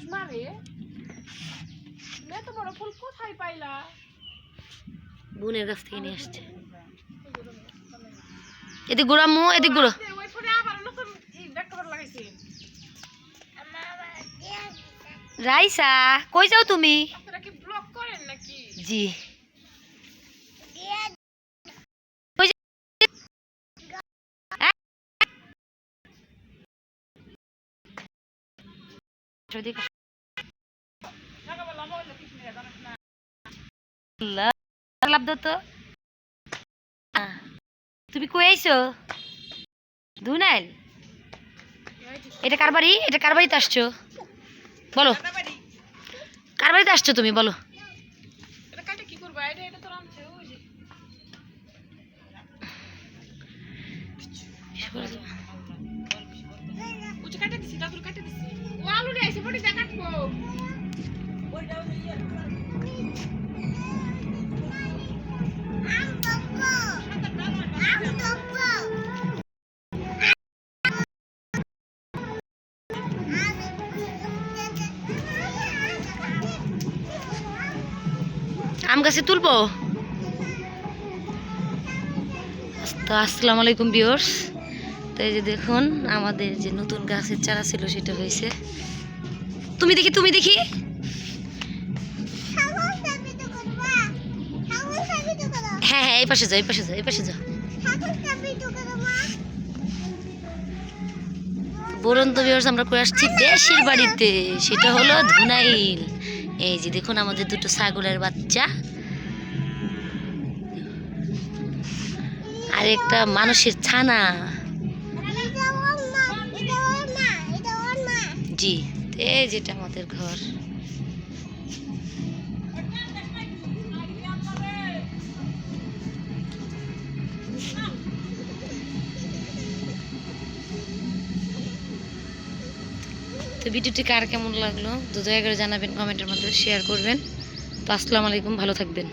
মানুষ মারে? এত বড় ফুল কোথায় পাইলা? বোনের কাছ থেকে নিয়ে আসছে। এদিক গুড়ো আম্মু এদিক গুড়ো রাইসা কই যাও তুমি? জি! যদি তো? তুমি কই আইছো? দুনাইল এটা কার বাড়ি? এটা কার বাড়িতে আসছো? বলো। কার বাড়িতে আসছো তুমি? বলো। কাটে দিছি কাটে দিছি। ও আলু নিয়ে আইছে বড়ি কাটবো। আম গাছে তুলবো? তো আসসালামু আলাইকুম বিয়র্স তো এই যে দেখুন, আমাদের যে নতুন গাছের চারা ছিল, সেটা হয়েছে। তুমি দেখি তুমি দেখি। হ্যাঁ হ্যাঁ এই পাশে যাও, এই পাশে যাও, এই পাশে যাও। বলুন তো বিয়র্স আমরা করে আসছি? দেশের বাড়িতে, সেটা হলো ধুনাইল। এই যে দেখুন আমাদের দুটো ছাগলের বাচ্চা। আর একটা মানুষের ছানা। জি, এই যেটা আমাদের ঘর। তো ভিডিওটি কার কেমন লাগল? দু দয়া করে জানাবেন, কমেন্টের মধ্যে শেয়ার করবেন। তো আসসালামু আলাইকুম, ভালো থাকবেন।